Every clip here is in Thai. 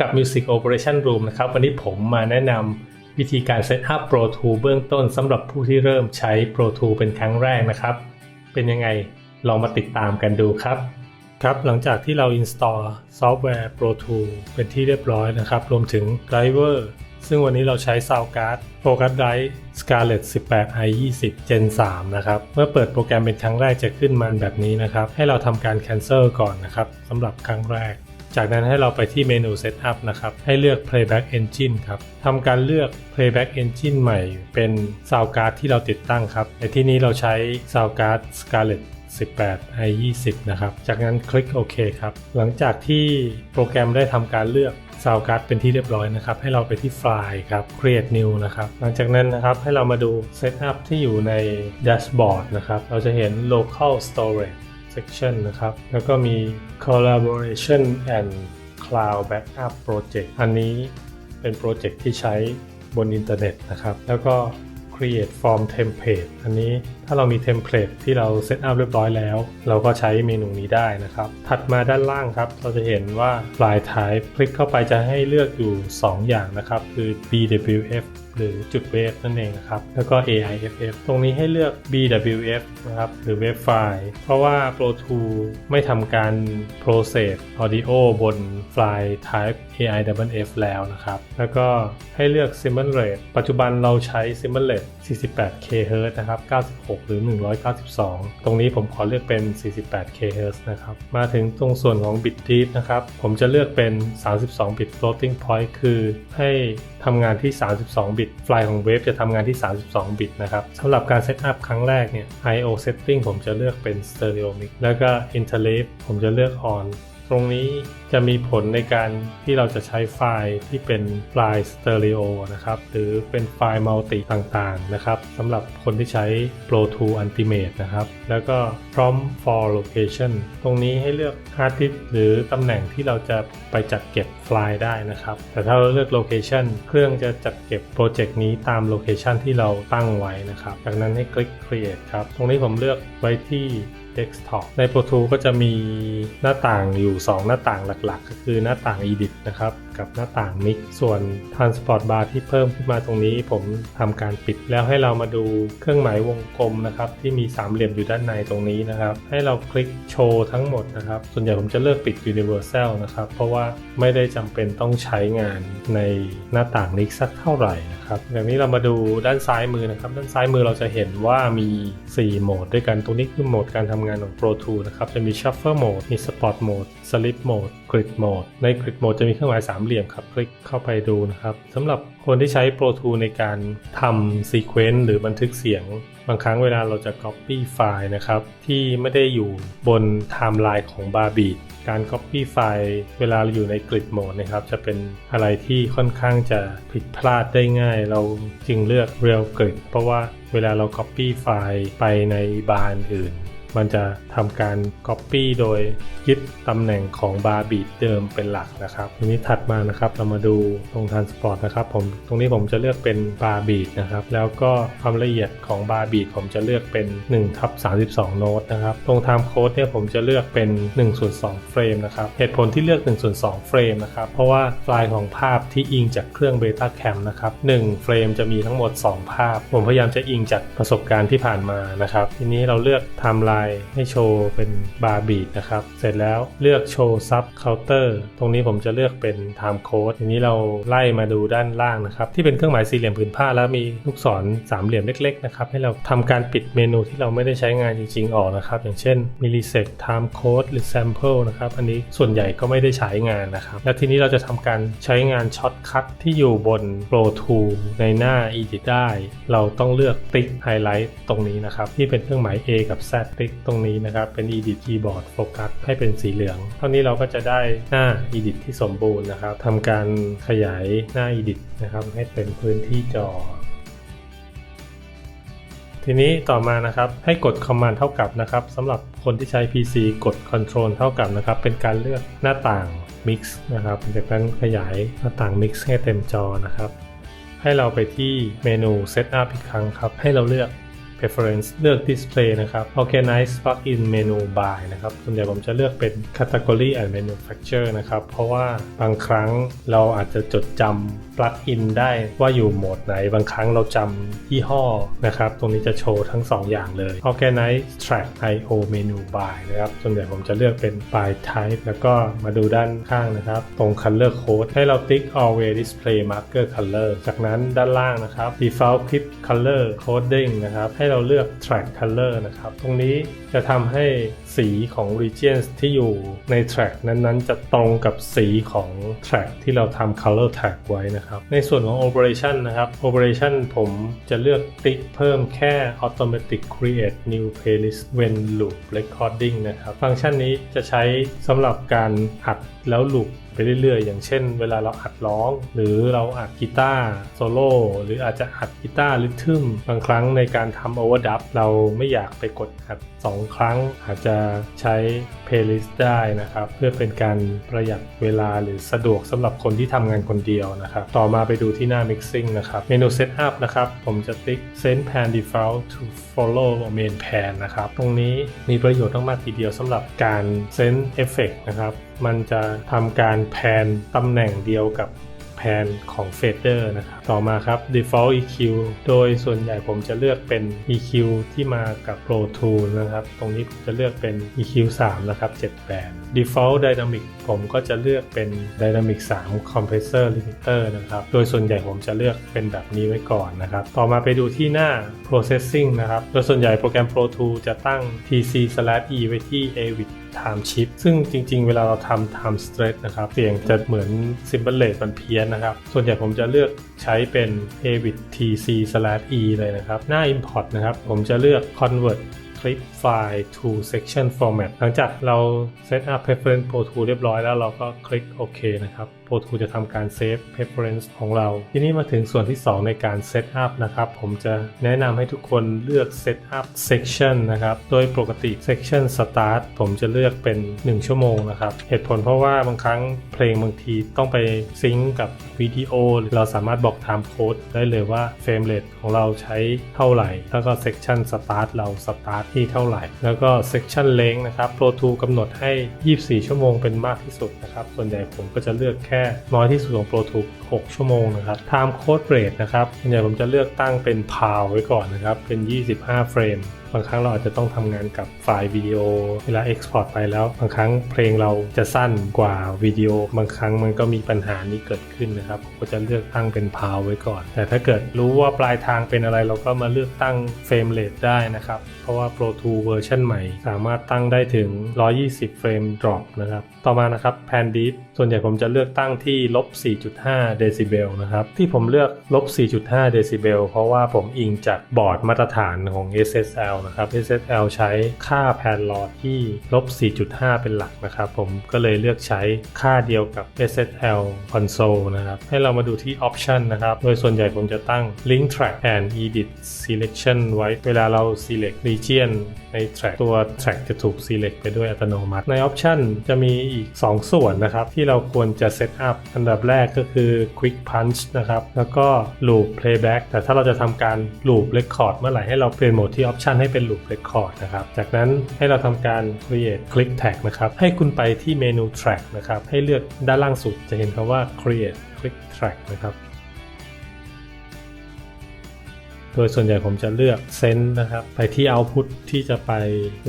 กับ Music Operation Room นะครับ วันนี้ผมมาแนะนำวิธีการเซตอัพ Pro Tool เบื้องต้นสำหรับผู้ที่เริ่มใช้ Pro Tool เป็นครั้งแรกนะครับ เป็นยังไงลองมาติดตามกันดูครับ ครับ หลังจากที่เรา install ซอฟต์แวร์ Pro Tool เป็นที่เรียบร้อยนะครับ รวมถึง Driver ซึ่งวันนี้เราใช้ Soundcard Focusrite Scarlett 18 i 20 Gen 3 นะครับ เมื่อเปิดโปรแกรมเป็นครั้งแรกจะขึ้นมาแบบนี้นะครับ ให้เราทำการ cancel ก่อนนะครับสำหรับครั้งแรก จากนั้นให้เราไปที่เมนู Setup นะครับ ให้เลือก Playback Engine ครับทำการเลือก Playback Engine ใหม่ เป็น Soundcard ที่เราติดตั้งครับ ในที่นี้เราใช้ Soundcard Scarlett 18 i 20นะครับ จากนั้นคลิกโอเคครับ หลังจากที่โปรแกรมได้ทำการเลือก Soundcard เป็นที่เรียบร้อยนะครับ ให้เราไปที่ไฟล์ครับ Create New นะครับ หลังจากนั้นนะครับ ให้เรามาดู Setup ที่อยู่ใน Dashboard นะครับ เราจะเห็น Local Storage Section นะครับ แล้วก็มี Collaboration and Cloud Backup Project อันนี้เป็นโปรเจกต์ที่ใช้บนอินเทอร์เน็ตนะครับ แล้วก็ create form template อันนี้ถ้าเรามีเทมเพลตที่เราเซตอัพเรียบร้อยแล้ว เราก็ใช้เมนูนี้ได้นะครับ ถัดมาด้านล่างครับ เราจะเห็นว่า file type คลิกเข้าไปจะให้เลือกอยู่ 2 อย่างนะครับ คือ BWF หรือจุดเวฟนั่นเองนะครับ แล้วก็ AIFF ตรงนี้ให้เลือก BWF นะครับหรือเวฟไฟล์เพราะว่า Pro Tools ไม่ทำการ process audio บนไฟล์ type AIFF แล้วนะครับ แล้วก็ให้เลือก symbol rate ปัจจุบันเราใช้ symbol rate 48 kHz นะครับ 96 หรือ 192 ตรงนี้ผมขอเลือกเป็น 48 kHz นะครับ มาถึงตรงส่วนของ bit depth นะครับ ผมจะเลือกเป็น 32 bit floating point คือให้ทำงานที่ 32 บิต ไฟล์ของเวฟจะทำงานที่ 32 บิตนะครับสำหรับการเซตอัพครั้งแรกเนี่ย I/O setting ผมจะเลือกเป็น stereo mix แล้วก็ interleave ผมจะเลือก on ตรงนี้จะมีผลในการที่เราจะใช้ไฟล์ที่เป็นไฟล์สเตอริโอนะครับหรือเป็นไฟล์มัลติต่างๆนะครับสำหรับคนที่ใช้ Pro t o o Ultimate นะครับ แล้วก็ prompt for location ตรงนี้ให้เลือก hard disk หรือตำแหน่งที่เราจะไปจัดเก็บไฟล์ได้นะครับ แต่ถ้าเราเลือก location เครื่องจะจัดเก็บโปรเจกต์นี้ตาม location ที่เราตั้งไว้นะครับ จากนั้นให้คลิก create ครับ ตรงนี้ผมเลือกไว้ที่ desktop ใน Pro Tools ก็จะมีหน้าต่างอยู่ 2 หน้าต่างหลักๆ ก็คือหน้าต่าง Edit นะครับ กับหน้าต่าง Mix ส่วน Transport Bar ที่เพิ่มขึ้นมาตรงนี้ ผมทำการปิดแล้วให้เรามาดูเครื่องหมายวงกลมนะครับที่มีสามเหลี่ยมอยู่ด้านในตรงนี้นะครับ ให้เราคลิกโชว์ทั้งหมดนะครับ ส่วนใหญ่ผมจะเลือกปิด Universal นะครับ เพราะว่าไม่ได้จำเป็นต้องใช้งานในหน้าต่างนี้สักเท่าไหร่นะครับอย่างนี้เรามาดูด้านซ้ายมือนะครับ ด้านซ้ายมือเราจะเห็นว่ามี 4 โหมดด้วยกันตรงนี้คือโหมดการทำงานของ Pro Tools นะครับจะมี Shuffle Mode มี Spot Mode Slip Mode Grid Mode ใน Grid Mode จะมีเครื่องหมายสามเหลี่ยมครับ คลิกเข้าไปดูนะครับสำหรับคนที่ใช้ Pro Tools ในการทำ Sequence หรือบันทึกเสียง บางครั้งเวลาเราจะ Copy ไฟล์นะครับ ที่ไม่ได้อยู่บนไทม์ไลน์ของ Barbie การ Copy ไฟล์เวลาเราอยู่ใน Grid Mode นะครับ จะเป็นอะไรที่ค่อนข้างจะผิดพลาดได้ง่าย เราจึงเลือก Real Grid เพราะว่าเวลาเรา Copy ไฟล์ไปในบาร์อื่น มันจะทำการ Copy โดยยึดตำแหน่งของบาร์บีดเดิมเป็นหลักนะครับทีนี้ถัดมานะครับเรามาดูตรง Transport นะครับผมตรงนี้ผมจะเลือกเป็นบาร์บีดนะครับแล้วก็ความละเอียดของบาร์บีดผมจะเลือกเป็น1ทับ32 โน้ตนะครับตรง Time Code เนี่ยผมจะเลือกเป็น1ส่วน2เฟรมนะครับเหตุผลที่เลือก1ส่วน2เฟรมนะครับเพราะว่าไฟล์ของภาพที่อิงจากเครื่อง Beta Cam นะครับ1เฟรมจะมีทั้งหมด 2 ภาพ ผมพยายามจะอิงจากประสบการณ์ที่ผ่านมานะครับทีนี้เราเลือกไทม์ไล Time Line ให้โชว์เป็นบาร์บีดนะครับ เสร็จแล้วเลือกโชว์ซับเคาน์เตอร์ตรงนี้ผมจะเลือกเป็น Time Code ทีนี้เราไล่มาดูด้านล่างนะครับ ที่เป็นเครื่องหมายสี่เหลี่ยมผืนผ้าแล้วมีลูกศรสามเหลี่ยมเล็กๆนะครับให้เราทำการปิดเมนูที่เราไม่ได้ใช้งานจริงๆออกนะครับ อย่างเช่น Millisect Time Code หรือ Sample นะครับอันนี้ส่วนใหญ่ก็ไม่ได้ใช้งานนะครับ และทีนี้เราจะทำการใช้งานช็อตคัทที่อยู่บน Pro Tool ในหน้า Edit ได้ เราต้องเลือกติ๊กไฮไลท์ตรงนี้นะครับ ที่เป็นเครื่องหมาย A กับ Z ติ๊กตรงนี้นะครับเป็น Edit Keyboard Focus ให้เป็นสีเหลือง เท่านี้เราก็จะได้หน้า Edit ที่สมบูรณ์นะครับทำการขยายหน้า Edit นะครับให้เต็มพื้นที่จอทีนี้ต่อมานะครับให้กด Command เท่ากับนะครับสำหรับคนที่ใช้ PC กด Control เท่ากับนะครับเป็นการเลือกหน้าต่าง Mix นะครับจากนั้นขยายหน้าต่าง Mix ให้เต็มจอนะครับ ให้เราไปที่เมนู Setup อีกครั้งครับ ให้เราเลือก preference เลือก display นะครับ organize plugin menu by นะครับ ส่วนใหญ่ผมจะเลือกเป็น category and manufacturer นะครับ เพราะว่าบางครั้งเราอาจจะจดจำ plugin ได้ว่าอยู่โหมดไหน บางครั้งเราจำยี่ห้อนะครับ ตรงนี้จะโชว์ทั้ง 2 อย่างเลย organize track io menu by นะครับ ส่วนใหญ่ผมจะเลือกเป็น by type แล้วก็มาดูด้านข้างนะครับ ตรง color code ให้เราติ๊ก always display marker color จากนั้นด้านล่างนะครับ default clip color coding นะครับ ให้เราเลือก track color นะครับ ตรงนี้จะทำให้สีของ regions ที่อยู่ใน track นั้นๆ จะตรงกับสีของ track ที่เราทำ color tag ไว้นะครับในส่วนของ operation นะครับ operation ผมจะเลือกติ๊กเพิ่มแค่ automatic create new playlist when loop recording นะครับ ฟังก์ชันนี้จะใช้สำหรับการอัดแล้วลูป ไปเรื่อยๆ อย่างเช่น เวลาเราอัดร้อง หรือเราอัดกีตาร์โซโล่หรืออาจจะอัดกีตาร์ริทึมบางครั้งในการทำโอเวอร์ดับเราไม่อยากไปกดอัด2 ครั้งอาจจะใช้เพลย์ลิสต์ได้นะครับ เพื่อเป็นการประหยัดเวลาหรือสะดวกสำหรับคนที่ทำงานคนเดียวนะครับ ต่อมาไปดูที่หน้า Mixing นะครับ เมนู Setup นะครับ ผมจะติ๊ก Send Pan Default to Follow Main Pan นะครับ ตรงนี้มีประโยชน์มากๆทีเดียวสำหรับการ Send Effect นะครับ มันจะทำการแพนตำแหน่งเดียวกับแพนของเฟเดอร์นะครับ ต่อมาครับ default EQ โดยส่วนใหญ่ผมจะเลือกเป็น EQ ที่มากับ Pro Tool นะครับ ตรงนี้ผมจะเลือกเป็น EQ 3 นะครับ 7 แบน default dynamic ผมก็จะเลือกเป็น dynamic 3 compressor limiter นะครับ โดยส่วนใหญ่ผมจะเลือกเป็นแบบนี้ไว้ก่อนนะครับ ต่อมาไปดูที่หน้า processing นะครับ โดยส่วนใหญ่โปรแกรม Pro Tool จะตั้ง tc/e ไว้ที่ AVIC time shift ซึ่งจริงๆ เวลาเราทำ time stretch นะครับ เสียงจะเหมือน symbol rate มันเพี้ยนนะครับ ส่วนใหญ่ผมจะเลือก ใช้เป็น Avid tc/e เลยนะครับ หน้า import นะครับ ผมจะเลือก convert clip file to section format หลังจากเรา set up preference Pro Tool เรียบร้อยแล้วเราก็คลิกโอเคนะครับ Pro Tool จะทำการ save preference ของเรา ทีนี้มาถึงส่วนที่ 2 ในการ set up นะครับ ผมจะแนะนำให้ทุกคนเลือก set up section นะครับ โดยปกติ section start ผมจะเลือกเป็น 1 ชั่วโมงนะครับ เหตุผลเพราะว่าบางครั้งเพลงบางทีต้องไปซิงก์กับวิดีโอหรือเราสามารถบอก time code ได้เลยว่า frame rate ของเราใช้เท่าไหร่ แล้วก็ section start เรา start ที่เท่าไหร่ แล้วก็ section length นะครับ Pro Tool กำหนดให้ 24 ชั่วโมงเป็นมากที่สุดนะครับ ส่วนใหญ่ผมก็จะเลือกแค่น้อยที่สุดของ Pro Tool 6ชั่วโมงนะครับ Time Code Rate นะครับส่วนใหญ่ผมจะเลือกตั้งเป็น PAL ไว้ก่อนนะครับ เป็น 25 เฟรมบางครั้งเราอาจจะต้องทำงานกับไฟล์วิดีโอ เวลา Export ไปแล้ว บางครั้งเพลงเราจะสั้นกว่าวิดีโอ บางครั้งมันก็มีปัญหานี้เกิดขึ้นนะครับก็จะเลือกตั้งเป็น PAL ไว้ก่อน แต่ถ้าเกิดรู้ว่าปลายทางเป็นอะไรเราก็มาเลือกตั้งเฟรมเรทได้นะครับ เพราะว่า Pro Tool เวอร์ชันใหม่ สามารถตั้งได้ถึง 120 เฟรม drop นะครับ ต่อมานะครับ Pan Deep ส่วนใหญ่ผมจะเลือกตั้งที่ลบ 4.5 เดซิเบลนะครับ ที่ผมเลือกลบ 4.5 เดซิเบลเพราะว่าผมอิงจากบอร์ดมาตรฐานของ SSL นะครับ SSL ใช้ค่าแพนลอที่ลบ 4.5 เป็นหลักนะครับ ผมก็เลยเลือกใช้ค่าเดียวกับ SSL console นะครับ ให้เรามาดูที่ option นะครับ โดยส่วนใหญ่ผมจะตั้ง link track and edit selection ไว้ เวลาเรา select region ใน track ตัว track จะถูก select ไปด้วยอัตโนมัติ ใน option จะมีอีก 2 ส่วนนะครับ ที่เราควรจะ set up อันดับแรกก็คือ quick punch นะครับ แล้วก็ loop playback แต่ถ้าเราจะทำการ loop record เมื่อไหร่ให้เราเปลี่ยนโหมดที่ option ให้เป็น loop record นะครับ จากนั้นให้เราทำการ create click tag นะครับ ให้คุณไปที่เมนู track นะครับ ให้เลือกด้านล่างสุดจะเห็นคำว่า create click track นะครับ โดยส่วนใหญ่ผมจะเลือกเซนนะครับ ไปที่ Output ที่จะไป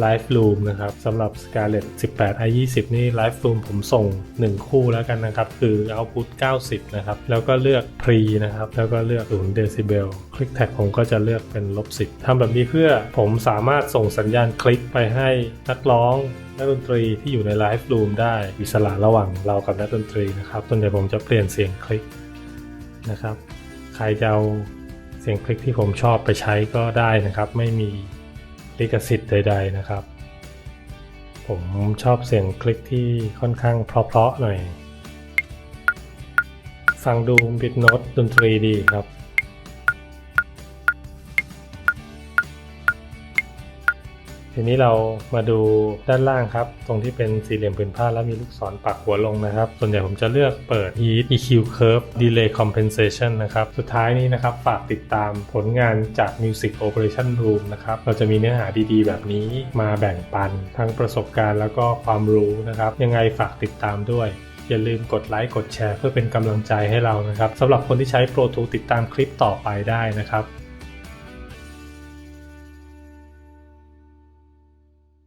Live Room นะครับสำหรับ Scarlett 18 i 20นี่ Live Room ผมส่ง 1 คู่แล้วกันนะครับ คือ Output 90 นะครับ แล้วก็เลือก Pre นะครับ แล้วก็เลือก0 Decibel Click Tag ผมก็จะเลือกเป็นลบ 10ทำแบบนี้เพื่อผมสามารถส่งสัญญาณคลิกไปให้นักร้องนักดนตรีที่อยู่ในไลฟ์รูมได้อิสระระหว่างเรากับนักดนตรีนะครับส่วนใหญ่ผมจะเปลี่ยนเสียงคลิกนะครับ ใครจะเอา เสียงคลิกที่ผมชอบไปใช้ก็ได้นะครับ ไม่มีลิขสิทธิ์ใด ๆนะครับ ผมชอบเสียงคลิกที่ค่อนข้างเพราะๆหน่อย ฟังดูบิดโน้ตดนตรีดีครับ ทีนี้เรามาดูด้านล่างครับ ตรงที่เป็นสี่เหลี่ยมผืนผ้าแล้วมีลูกศรปักหัวลงนะครับ ส่วนใหญ่ผมจะเลือกเปิด Heat EQ Curve Delay Compensation นะครับ สุดท้ายนี้นะครับ ฝากติดตามผลงานจาก Music Operation Room นะครับ เราจะมีเนื้อหาดีๆ แบบนี้มาแบ่งปัน ทั้งประสบการณ์แล้วก็ความรู้นะครับ ยังไงฝากติดตามด้วยอย่าลืมกดไลค์กดแชร์เพื่อเป็นกำลังใจให้เรานะครับสำหรับคนที่ใช้ Pro Tools ติดตามคลิปต่อไปได้นะครับ